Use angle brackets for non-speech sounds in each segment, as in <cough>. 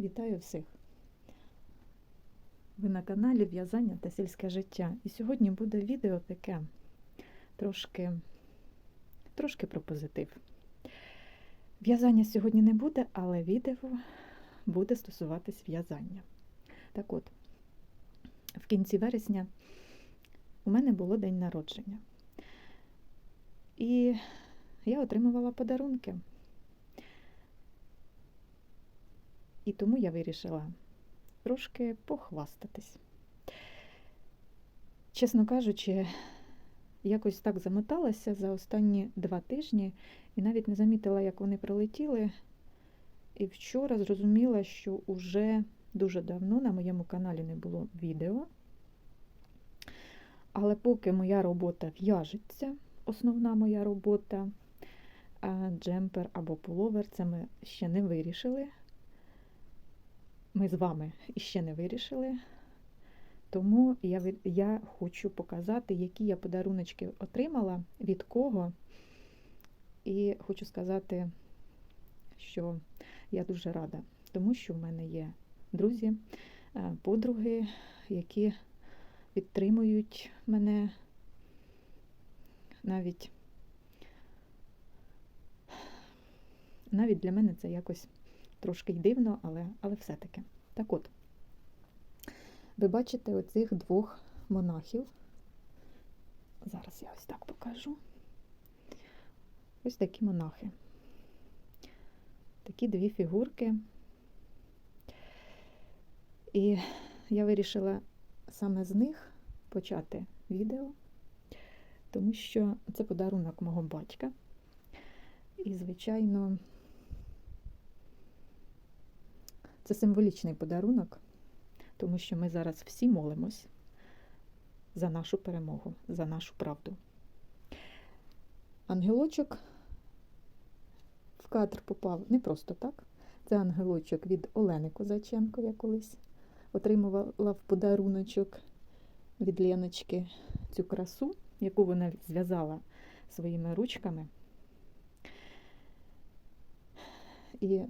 Вітаю всіх! Ви на каналі В'язання та сільське життя. І сьогодні буде відео таке трошки, трошки про позитив. В'язання сьогодні не буде, але відео буде стосуватись в'язання. Так от, в кінці вересня у мене було день народження. І я отримувала подарунки. І тому я вирішила трошки похвастатись. Чесно кажучи, якось так замоталася за останні два тижні і навіть не замітила, як вони прилетіли. І вчора зрозуміла, що уже дуже давно на моєму каналі не було відео. Але поки моя робота в'яжеться, основна моя робота, джемпер або пуловер, це ми ще не вирішили. Ми з вами ще не вирішили. Тому я, я хочу показати, які я подаруночки отримала, від кого. І хочу сказати, що я дуже рада, тому що в мене є друзі, е, подруги, які підтримують мене навіть. Навіть для мене це якось трошки й дивно, але, але все-таки. Так от, ви бачите оцих двох монахів. Зараз я ось так покажу. Ось такі монахи. Такі дві фігурки. І я вирішила саме з них почати відео, тому що це подарунок мого батька. І, звичайно, це символічний подарунок, тому що ми зараз всі молимось за нашу перемогу, за нашу правду. Ангелочок в кадр попав не просто так. Це ангелочок від Олени Козаченко, я колись отримувала в подаруночок від Леночки цю красу, яку вона зв'язала своїми ручками. І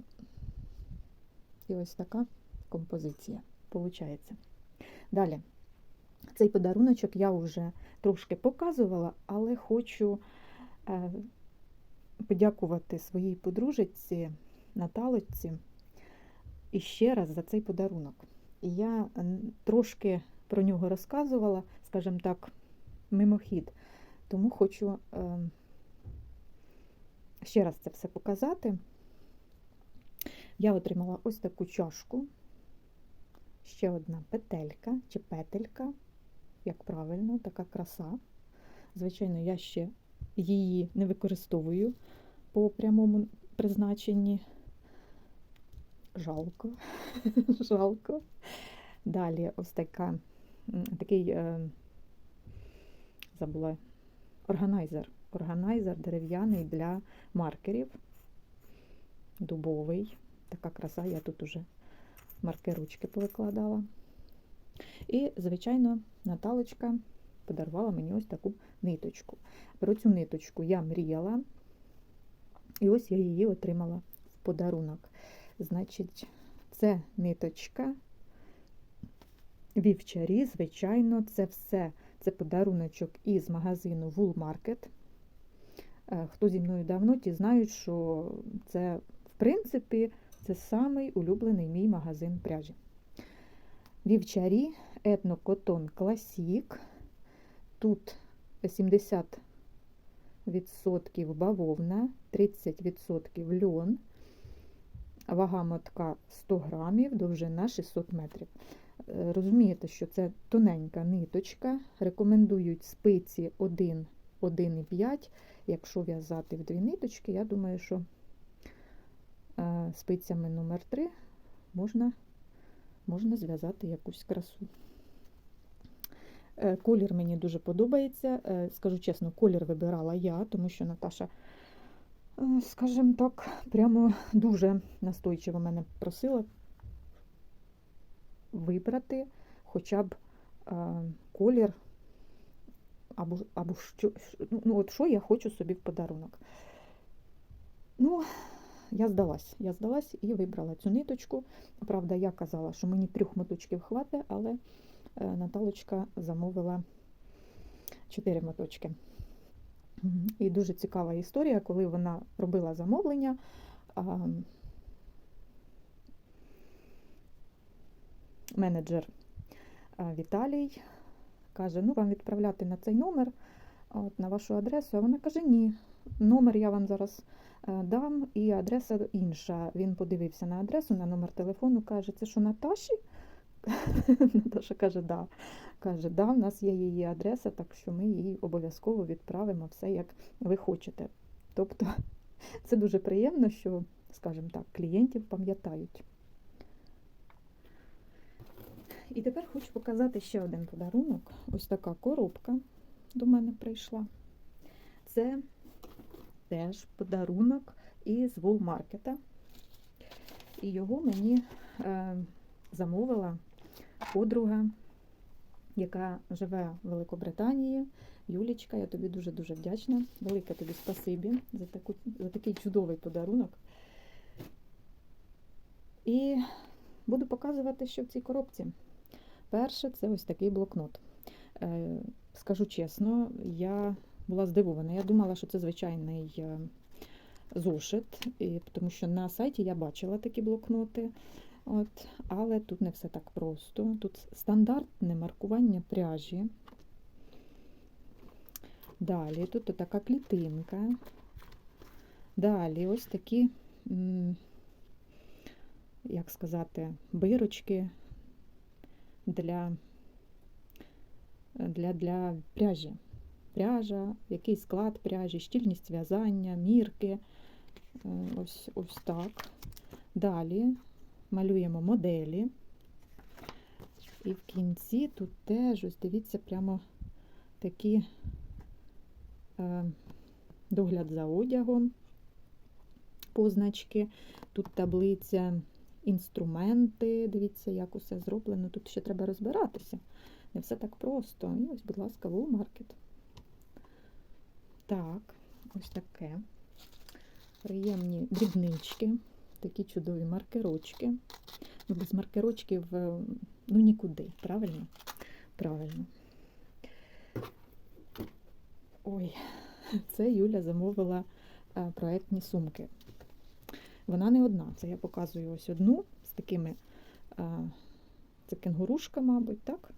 і ось така композиція виходить. Далі. Цей подаруночок я вже трошки показувала, але хочу е, подякувати своїй подружиці Наталочці і ще раз за цей подарунок. І я трошки про нього розказувала, скажімо так, мимохід. Тому хочу е, ще раз це все показати. Я отримала ось таку чашку, ще одна петелька чи петелька, як правильно, така краса. Звичайно, я ще її не використовую по прямому призначенні. Жалко, <laughs> жалко. Далі ось така, такий е, забула органайзер. Органайзер дерев'яний для маркерів, дубовий. Така краса, я тут уже маркеручки повикладала. І, звичайно, Наталочка подарувала мені ось таку ниточку. Про цю ниточку я мріяла, і ось я її отримала в подарунок. Значить, це ниточка, вівчарі, звичайно, це все це подаруночок із магазину Wool Market. Хто зі мною давно, ті знають, що це, в принципі, це самий улюблений мій магазин пряжі. Вівчарі, етнокотон класік. Тут 70% бавовна, 30% льон, вага мотка 100 грамів, довжина 600 метрів. Розумієте, що це тоненька ниточка. Рекомендують спиці 1, 1,5. Якщо в'язати в дві ниточки, я думаю, що спицями номер 3 можна, можна зв'язати якусь красу. Е, колір мені дуже подобається. Е, скажу чесно, колір вибирала я, тому що Наташа, е, скажімо так, прямо дуже настойчиво мене просила вибрати хоча б колір, або або що, ну, от що я хочу собі в подарунок. Ну, я здалась. Я здалась і вибрала цю ниточку. Правда, я казала, що мені трьох моточків хватить, але е, Наталочка замовила чотири моточки. І дуже цікава історія, коли вона робила замовлення. Менеджер Віталій каже: ну вам відправляти на цей номер, от, на вашу адресу. А вона каже: ні, номер я вам зараз е, дам, і адреса інша. Він подивився на адресу, на номер телефону, каже, це що Наташі? <laughs> Наташа каже, да. Каже, да, в нас є її адреса, так що ми їй обов'язково відправимо все, як ви хочете. Тобто <laughs> це дуже приємно, що, скажімо так, клієнтів пам'ятають. І тепер хочу показати ще один подарунок. Ось така коробка до мене прийшла. Це теж подарунок із Волмаркета. І його мені е, замовила подруга, яка живе в Великобританії. Юлічка, я тобі дуже-дуже вдячна. Велике тобі спасибі за, таку, за такий чудовий подарунок. І буду показувати, що в цій коробці. Перше, це ось такий блокнот. Е, скажу чесно, я була здивована. Я думала, що це звичайний е, зошит, і, тому що на сайті я бачила такі блокноти. От, але тут не все так просто. Тут стандартне маркування пряжі. Далі тут така клітинка. Далі ось такі, як сказати, бирочки для, для, для пряжі. Пряжа, який склад пряжі, щільність в'язання, мірки. Е, Ось, ось так. Далі малюємо моделі. І в кінці тут теж, ось дивіться, прямо такі е, догляд за одягом, позначки. Тут таблиця, інструменти. Дивіться, як усе зроблено. Тут ще треба розбиратися. Не все так просто. І ось, будь ласка, Woolmarket. Так, ось таке. Приємні дрібнички, такі чудові маркерочки. Ну, без маркерочків е, ну нікуди, правильно? Правильно. Ой, <laughs> це Юля замовила е, проектні сумки. Вона не одна. Це я показую ось одну з такими е, це кенгурушка, мабуть, так?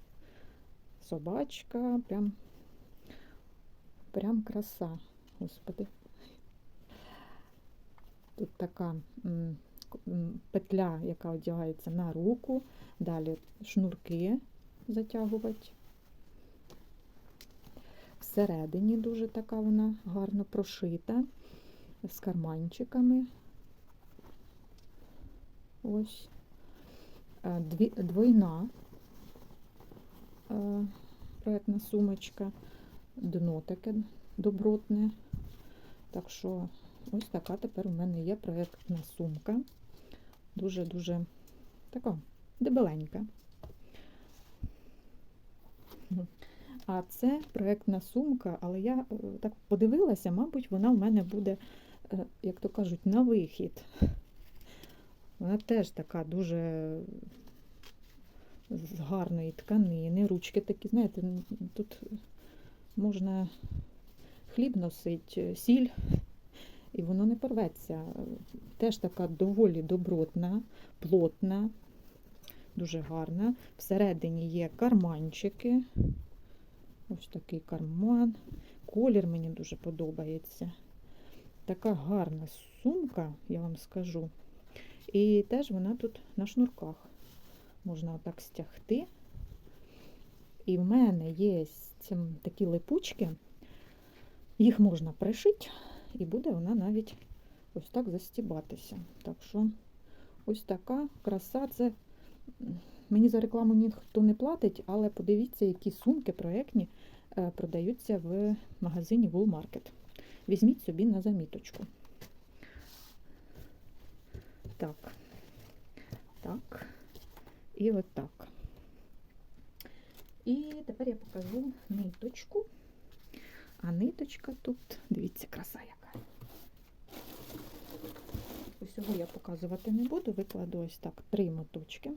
Собачка, прям, прям краса, господи. Тут така петля, яка одягається на руку, далі шнурки затягувати. Всередині дуже така вона гарно прошита, з карманчиками. Ось Е, двойна е, проєктна сумочка, дно таке добротне. Так що ось така тепер у мене є проєктна сумка. Дуже-дуже така дебеленька. А це проєктна сумка, але я е, так подивилася, мабуть, вона в мене буде, е, як то кажуть, на вихід. Вона теж така дуже з гарної тканини, ручки такі, знаєте, тут можна хліб носити, сіль, і воно не порветься. Теж така доволі добротна, плотна, дуже гарна. Всередині є карманчики. Ось такий карман. Колір мені дуже подобається. Така гарна сумка, я вам скажу. І теж вона тут на шнурках. Можна отак стягти. І в мене є такі липучки, їх можна пришити, і буде вона навіть ось так застібатися. Так що ось така краса. Це мені за рекламу ніхто не платить, але подивіться, які сумки проєктні е, продаються в магазині Woolmarket. Візьміть собі на заміточку. Так. Так. І от так. І тепер я покажу ниточку. А ниточка тут, дивіться, краса яка. Ось всього я показувати не буду. Викладу ось так три моточки.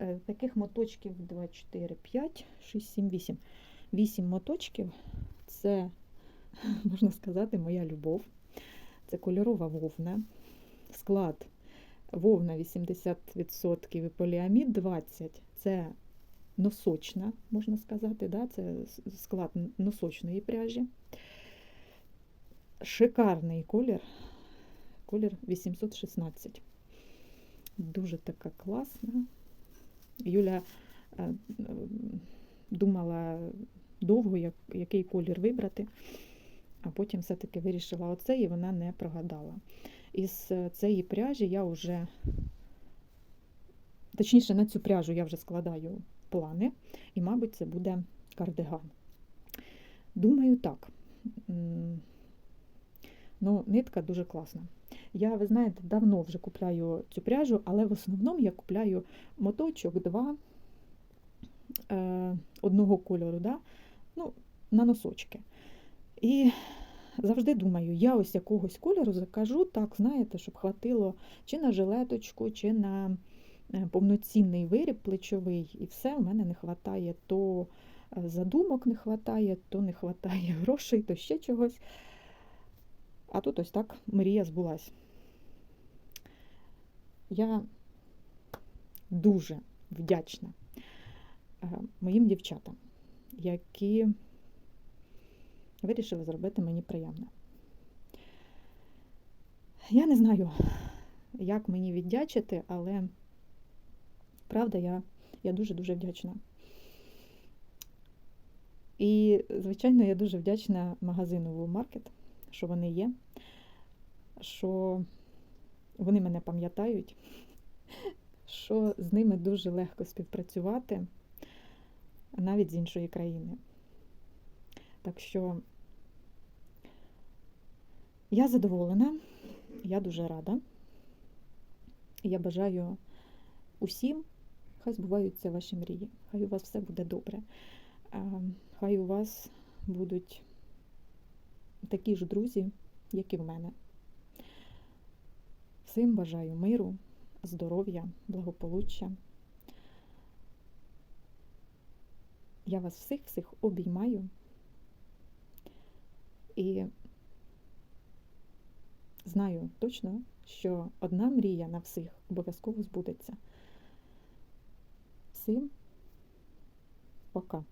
Е, Таких моточків 2, 4, 5, 6, 7, 8. 8 моточків це, <laughs> можна сказати, моя любов. Це кольорова вовна. Склад вовна 80% і поліамід 20%. Це носочна, можна сказати, да? це склад носочної пряжі. Шикарний колір. Колір 816. Дуже така класна. Юля е, думала довго, як, який колір вибрати, а потім все-таки вирішила оце, і вона не прогадала. Із е, цієї пряжі я вже, точніше, на цю пряжу я вже складаю плани, і, мабуть, це буде кардиган. Думаю, так. Ну, нитка дуже класна. Я, ви знаєте, давно вже купляю цю пряжу, але в основному я купляю моточок, два е, одного кольору, да? ну, на носочки. І завжди думаю, я ось якогось кольору закажу, так, знаєте, щоб хватило чи на жилеточку, чи на повноцінний виріб плечовий, і все, в мене не вистачає то е, задумок не вистачає, то не вистачає <laughs> грошей, то ще чогось. А тут ось так мрія збулась. Я дуже вдячна е, моїм дівчатам, які вирішили зробити мені приємне. Я не знаю, як мені віддячити, але правда, я, я дуже-дуже вдячна. І, звичайно, я дуже вдячна магазину Woolmarket, що вони є, що вони мене пам'ятають, що з ними дуже легко співпрацювати навіть з іншої країни. Так що я задоволена, я дуже рада. Я бажаю усім, хай збуваються ваші мрії, хай у вас все буде добре. Хай у вас будуть такі ж друзі, як і в мене. Всім бажаю миру, здоров'я, благополуччя. Я вас всіх всіх обіймаю і знаю точно, що одна мрія на всіх обов'язково збудеться. Всім пока.